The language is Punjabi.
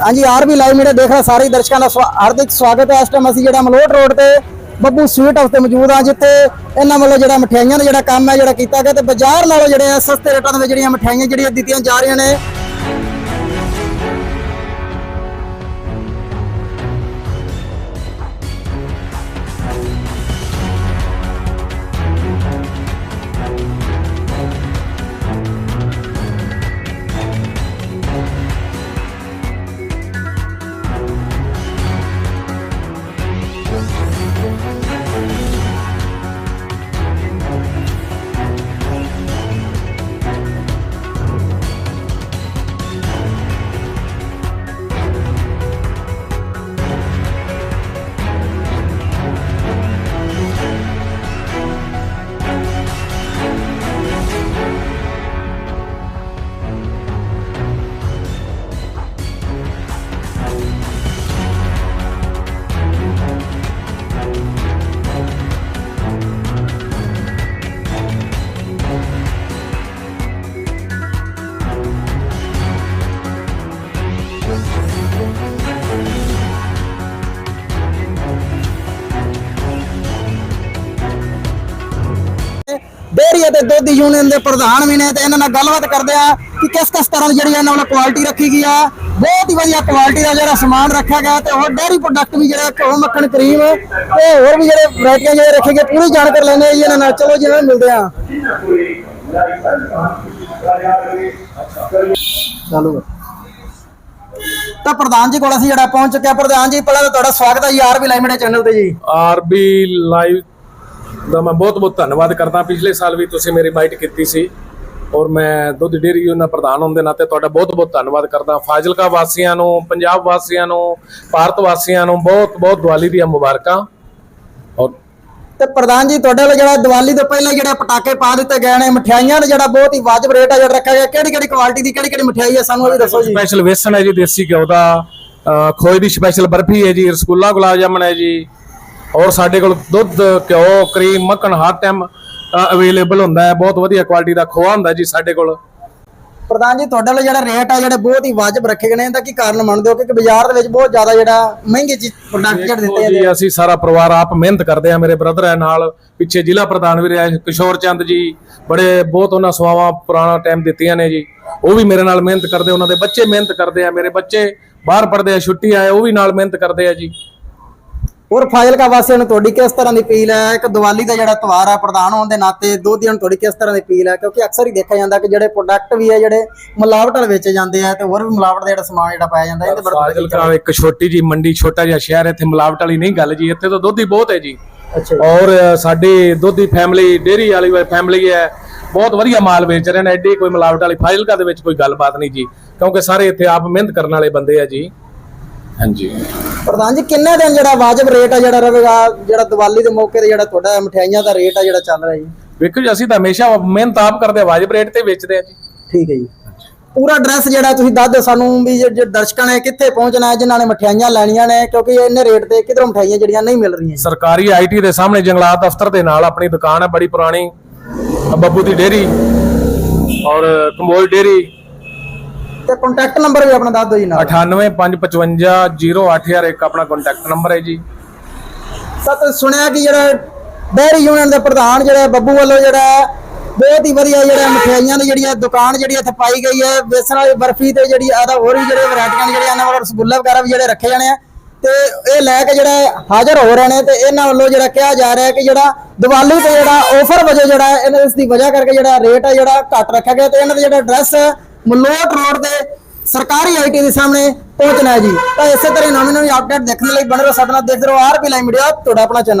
ਹਾਂਜੀ ਆਰਬੀ ਲਾਈਵ ਮੀਡੀਆ ਦੇਖ ਰਹੇ ਸਾਰੇ ਦਰਸ਼ਕਾਂ ਦਾ ਸਵਾ- ਹਾਰਦਿਕ ਸਵਾਗਤ ਹੈ। ਇਸ ਟਾਈਮ ਅਸੀਂ ਜਿਹੜਾ ਮਲੋਟ ਰੋਡ ਤੇ ਬੱਬੂ ਸਵੀਟ ਹਾਊਸ ਤੇ ਮੌਜੂਦ ਹਾਂ, ਜਿੱਥੇ ਇਹਨਾਂ ਵੱਲੋਂ ਜਿਹੜਾ ਮਠਿਆਈਆਂ ਦਾ ਜਿਹੜਾ ਕੰਮ ਹੈ, ਜਿਹੜਾ ਕੀਤਾ ਗਿਆ ਤੇ ਬਾਜ਼ਾਰ ਨਾਲੋਂ ਜਿਹੜੇ ਆ ਸਸਤੇ ਰੇਟਾਂ ਦੇ ਵਿੱਚ ਜਿਹੜੀਆਂ ਮਠਿਆਈਆਂ ਜਿਹੜੀਆਂ ਦਿੱਤੀਆਂ ਜਾ ਰਹੀਆਂ ਨੇ ਡੇਅਰੀ ਦੁੱਧ ਯੂਨੀਅਨ ਦੇ ਪ੍ਰਧਾਨ ਵੀ ਨੇ ਤੇ ਇਹਨਾਂ ਨਾਲ ਗੱਲਬਾਤ ਕਰਦੇ ਆ ਕਿ ਕਿਸ ਕਿਸ ਤਰ੍ਹਾਂ ਦੀ ਜਿਹੜੀ ਇਹਨਾਂ ਵੱਲੋਂ ਕੁਆਲਿਟੀ ਰੱਖੀ ਗਈ ਆ। ਬਹੁਤ ਹੀ ਵਧੀਆ ਕੁਆਲਿਟੀ ਦਾ ਜਿਹੜਾ ਸਮਾਨ ਰੱਖਿਆ ਗਿਆ ਤੇ ਹੋਰ ਡੇਅਰੀ ਪ੍ਰੋਡਕਟ ਵੀ ਜਿਹੜਾ ਘਿਓ, ਮੱਖਣ, ਕਰੀਮ ਤੇ ਹੋਰ ਵੀ ਜਿਹੜੇ ਵੈਰਾਈਟੀਆਂ ਜਿਹੜੇ ਰੱਖੇ ਗਏ, ਪੂਰੀ ਜਾਣਕਾਰੀ ਲੈਣੇ ਆ ਜੀ ਇਹਨਾਂ ਨਾਲ। ਚਲੋ ਜਿਵੇਂ ਮਿਲਦੇ ਆ। ਚਲੋ ਤਾਂ ਪ੍ਰਧਾਨ ਜੀ ਕੋਲ ਅਸੀਂ ਜਿਹੜਾ ਪਹੁੰਚ ਚੁੱਕਿਆ ਪ੍ਰਧਾਨ ਜੀ, ਪਹਿਲਾਂ ਤਾਂ ਤੁਹਾਡਾ ਸਵਾਗਤ ਹੈ ਜੀ, ਆਰਬੀ ਲਾਈਵ ਮੇਰੇ ਚੈਨਲ ਤੇ ਜੀ। ਆਰਬੀ ਲਾਈਵ ਦਾ ਮੈਂ ਬਹੁਤ ਬਹੁਤ ਧੰਨਵਾਦ ਕਰਦਾ। ਪਿਛਲੇ ਸਾਲ ਵੀ ਤੁਸੀਂ ਮੇਰੀ ਬਾਈਟ ਕੀਤੀ ਸੀ ਔਰ ਮੈਂ ਦੁੱਧ ਡੇਅਰੀ ਯੂਨੀਅਨ ਪ੍ਰਧਾਨ ਹੋਣ ਦੇ ਨਾਤੇ ਤੁਹਾਡਾ ਬਹੁਤ ਬਹੁਤ ਧੰਨਵਾਦ ਕਰਦਾ। ਫਾਜ਼ਿਲਕਾ ਵਾਸੀਆਂ ਨੂੰ ਪੰਜਾਬ ਵਾਸੀਆਂ ਨੂੰ ਭਾਰਤ ਵਾਸੀਆਂ ਨੂੰ ਬਹੁਤ ਬਹੁਤ ਦੀਵਾਲੀ ਦੀਆਂ ਮੁਬਾਰਕਾਂ। ਔਰ ਤੇ ਪ੍ਰਧਾਨ ਜੀ ਤੁਹਾਡੇ ਵੱਲੋਂ ਜਿਹੜਾ ਦੀਵਾਲੀ ਤੋਂ ਪਹਿਲਾਂ ਜਿਹੜੇ ਪਟਾਕੇ ਪਾ ਦਿੱਤੇ ਗਏ ਨੇ ਮਠਿਆਈਆਂ ਦਾ ਜਿਹੜਾ ਬਹੁਤ ਹੀ ਵਾਜਬ ਰੇਟ ਆ ਜਿਹੜਾ ਰੱਖਿਆ ਗਿਆ ਕਿਹੜੀ ਕਿਹੜੀ ਕੁਆਲਿਟੀ ਦੀ ਕਿਹੜੀ ਕਿਹੜੀ ਮਠਿਆਈ ਹੈ ਸਾਨੂੰ ਇਹ ਵੀ ਦੱਸੋ ਜੀ। ਸਪੈਸ਼ਲ ਵੇਸਣ ਹੈ ਜੀ ਦੇਸੀ ਘਿਓ ਦਾ। ਖੋਏ ਦੀ ਸਪੈਸ਼ਲ ਬਰਫੀ ਹੈ ਜੀ ਰਸਗੁੱਲਾ ਗੁਲਾਬ ਜਾਮਣ ਹੈ ਜੀ। ਔਰ ਸਾਡੇ ਕੋਲ ਦੁੱਧ ਘਿਓ ਕਰੀਮ ਮੱਖਣ ਹਰ ਟਾਈਮ ਅਵੇਲੇਬਲ ਹੁੰਦਾ ਹੈ। ਬਹੁਤ ਵਧੀਆ ਕੁਆਲਿਟੀ ਦਾ ਖੋਆ ਹੁੰਦਾ ਜੀ ਸਾਡੇ ਕੋਲ। ਪ੍ਰਧਾਨ ਜੀ ਤੁਹਾਡੇ ਵੱਲੋਂ ਜਿਹੜਾ ਰੇਟ ਆ ਜਿਹੜੇ ਬਹੁਤ ਹੀ ਵਾਜਬ ਰੱਖੇ ਗਏ ਨੇ ਇਹਦਾ ਕੀ ਕਾਰਨ ਮੰਨਦੇ ਹੋ? ਕਿ ਬਾਜ਼ਾਰ ਦੇ ਵਿੱਚ ਬਹੁਤ ਜ਼ਿਆਦਾ ਜਿਹੜਾ ਮਹਿੰਗੇ ਚੀਜ਼ ਪ੍ਰੋਡਕਟ ਜਿਹੜੇ ਦਿੱਤੇ ਜਾਂਦੇ ਜੀ ਅਸੀਂ ਸਾਰਾ ਪਰਿਵਾਰ ਆਪ ਮਿਹਨਤ ਕਰਦੇ ਆ ਮੇਰੇ ਬ੍ਰਦਰ ਹੈ ਨਾਲ ਪਿੱਛੇ ਜ਼ਿਲ੍ਹਾ ਪ੍ਰਧਾਨ ਵੀ ਰਿਹਾ ਕਿਸ਼ੋਰ ਚੰਦ ਜੀ ਬੜੇ ਬਹੁਤ ਉਹਨਾਂ ਸੇਵਾਵਾਂ ਪੁਰਾਣਾ ਟਾਈਮ ਦਿੱਤੀਆਂ ਨੇ ਜੀ। ਉਹ ਵੀ ਮੇਰੇ ਨਾਲ ਮਿਹਨਤ ਕਰਦੇ ਉਹਨਾਂ ਦੇ ਬੱਚੇ ਮਿਹਨਤ ਕਰਦੇ ਆ ਮੇਰੇ ਬੱਚੇ ਬਾਹਰ ਪੜਦੇ ਆ ਛੁੱਟੀ ਆਏ ਉਹ ਵੀ ਨਾਲ ਮਿਹਨਤ ਕਰਦੇ ਆ ਜੀ। ਹੋਰ ਫਾਜ਼ਿਲਕਾ ਵਾਸੀਆਂ ਨੂੰ ਤੁਹਾਡੀ ਕਿਸ ਤਰ੍ਹਾਂ ਦੀ ਅਪੀਲ ਹੈ? ਇੱਕ ਦੀਵਾਲੀ ਦਾ ਜਿਹੜਾ ਤਿਉਹਾਰ ਆ ਪ੍ਰਧਾਨ ਹੋਣ ਦੇ ਨਾਤੇ ਦੋਧੀਆਂ ਨੂੰ ਤੁਹਾਡੀ ਕਿਸ ਤਰ੍ਹਾਂ ਦੀ ਅਪੀਲ ਹੈ? ਕਿਉਂਕਿ ਅਕਸਰ ਹੀ ਦੇਖਿਆ ਜਾਂਦਾ ਕਿ ਜਿਹੜੇ ਪ੍ਰੋਡਕਟ ਵੀ ਹੈ ਜਿਹੜੇ ਮਿਲਾਵਟ ਵਾਲੇ ਵੇਚੇ ਜਾਂਦੇ ਆ ਤੇ ਹੋਰ ਵੀ ਮਿਲਾਵਟ ਦਾ ਜਿਹੜਾ ਸਮਾਨ ਜਿਹੜਾ ਪਾਇਆ ਜਾਂਦਾ ਇਹਦੇ ਬਾਰੇ ਫਾਜ਼ਿਲਕਾ ਇੱਕ ਛੋਟੀ ਜੀ ਮੰਡੀ ਛੋਟਾ ਜਿਹਾ ਸ਼ਹਿਰ ਹੈ, ਇੱਥੇ ਮਿਲਾਵਟ ਵਾਲੀ ਨਹੀਂ ਗੱਲ ਜੀ ਇੱਥੇ ਤਾਂ ਦੁੱਧ ਹੀ ਬਹੁਤ ਹੈ ਜੀ। ਔਰ ਸਾਡੀ ਦੁੱਧ ਦੀ ਫੈਮਿਲੀ ਡੇਰੀ ਵਾਲੀ ਫੈਮਿਲੀ ਹੈ ਬਹੁਤ ਵਧੀਆ ਮਾਲ ਵੇਚ ਰਹੇ ਨੇ ਐਡੀ ਕੋਈ ਮਿਲਾਵਟ ਵਾਲੀ ਫਾਜ਼ਿਲਕਾ ਦੇ ਵਿੱਚ ਕੋਈ ਗੱਲਬਾਤ ਨਹੀਂ ਜੀ ਕਿਉਂਕਿ ਸਾਰੇ ਇੱਥੇ ਆਪ ਮਿਹਨਤ ਕਰਨ ਵਾਲੇ ਬੰਦੇ ਆ ਜੀ। ਹਾਂਜੀ। ਪ੍ਰਧਾਨ ਜੀ ਕਿੰਨੇ ਦਿਨ ਜਿਹੜਾ ਵਾਜਬ ਰੇਟ ਆ ਜਿਹੜਾ ਰਹੇਗਾ? ਜਿਹੜਾ ਦੀਵਾਲੀ ਦੇ ਮੌਕੇ ਤੇ ਜਿਹੜਾ ਤੁਹਾਡਾ ਮਠਿਆਈਆਂ ਦਾ ਰੇਟ ਆ ਜਿਹੜਾ ਚੱਲ ਰਿਹਾ ਜੀ? ਵੇਖੋ ਜੀ ਅਸੀਂ ਤਾਂ ਹਮੇਸ਼ਾ ਮਿਹਨਤ ਆਪ ਕਰਦੇ ਆ ਵਾਜਬ ਰੇਟ ਤੇ ਵੇਚਦੇ ਆ ਜੀ। ਠੀਕ ਹੈ ਜੀ। ਪੂਰਾ ਐਡਰੈਸ ਜਿਹੜਾ ਤੁਸੀਂ ਦੱਸ ਦਿਓ ਸਾਨੂੰ ਵੀ ਜੇ ਜੇ ਦਰਸ਼ਕਾਂ ਨੇ ਕਿੱਥੇ ਪਹੁੰਚਣਾ ਹੈ ਜਿਨ੍ਹਾਂ ਨੇ ਮਠਿਆਈਆਂ ਲੈਣੀਆਂ ਨੇ ਕਿਉਂਕਿ ਇੰਨੇ ਰੇਟ ਤੇ ਕਿਧਰੋਂ ਮਠਿਆਈਆਂ ਜਿਹੜੀਆਂ ਨਹੀਂ ਮਿਲ ਰਹੀਆਂ ਸਰਕਾਰੀ ਆਈਟੀ ਦੇ ਸਾਹਮਣੇ ਜੰਗਲਾਤ ਦਫ਼ਤਰ ਦੇ ਨਾਲ ਆਪਣੀ ਦੁਕਾਨ ਹੈ ਬੜੀ ਪੁਰਾਣੀ ਬੱਬੂ ਦੀ ਡੇਰੀ ਔਰ ਕੰਬੋਜ ਡੇਰੀ। ਤੇ ਕੰਟੈਕਟ ਨੰਬਰ ਵੀ ਆਪਣਾ ਦੱਸ ਦਿਓ ਜੀ ਨਾਲ। 9855508001 ਆਪਣਾ ਕੰਟੈਕਟ ਨੰਬਰ ਹੈ ਜੀ। ਸਤ ਸੁਣਿਆ ਕਿ ਜਿਹੜਾ ਡੇਅਰੀ ਯੂਨੀਅਨ ਦੇ ਪ੍ਰਧਾਨ ਜਿਹੜਾ ਬੱਬੂ ਵੱਲੋਂ ਜਿਹੜਾ ਬਹੁਤ ਹੀ ਵਧੀਆ ਜਿਹੜਾ ਮਠਿਆਈਆਂ ਦੀ ਜਿਹੜੀਆਂ ਦੁਕਾਨ ਜਿਹੜੀ ਇੱਥੇ ਪਾਈ ਗਈ ਹੈ ਬੇਸਣ ਵਾਲੀ ਬਰਫੀ ਤੇ ਜਿਹੜੀ ਆਦਾ ਹੋਰ ਵੀ ਜਿਹੜੇ ਵੈਰਾਈਟੀਆਂ ਨੇ ਜਿਹੜੀਆਂ ਇਹਨਾਂ ਵੱਲੋਂ ਰਸਗੁੱਲਾ ਵਗੈਰਾ ਵੀ ਜਿਹੜੇ ਰੱਖੇ ਜਾਣੇ ਆ। ਤੇ ਇਹ ਲੈ ਕੇ ਜਿਹੜਾ ਹਾਜ਼ਰ ਹੋ ਰਹੇ ਨੇ ਤੇ ਇਹਨਾਂ ਵੱਲੋਂ ਜਿਹੜਾ ਕਿਹਾ ਜਾ ਰਿਹਾ ਹੈ ਕਿ ਜਿਹੜਾ ਦੀਵਾਲੀ ਤੇ ਜਿਹੜਾ ਆਫਰ ਵਜੋਂ ਜਿਹੜਾ ਹੈ, ਇਹਨਾਂ ਇਸ ਦੀ ਵਜ੍ਹਾ ਕਰਕੇ ਜਿਹੜਾ ਰੇਟ ਹੈ ਜਿਹੜਾ ਘੱਟ ਰੱਖਿਆ ਗਿਆ ਤੇ ਇਹਨਾਂ ਦਾ ਜਿਹੜਾ ਐਡਰੈਸ ਮਲੋਟ ਰੋਡ ਤੇ ਸਰਕਾਰੀ ਆਈਟੀ ਦੇ ਸਾਹਮਣੇ ਪਹੁੰਚਣਾ ਹੈ ਜੀ। ਤਾਂ ਇਸੇ ਤਰ੍ਹਾਂ ਨਵੀਂ ਨਵੀਂ ਅਪਡੇਟ ਦੇਖਣ ਲਈ ਬਣੇ ਰਹੋ ਸਾਡੇ ਨਾਲ। ਦੇਖਦੇ ਰਹੋ ਆਰਪੀ ਲਾਈਵ ਮੀਡੀਆ, ਤੁਹਾਡਾ ਆਪਣਾ ਚੈਨਲ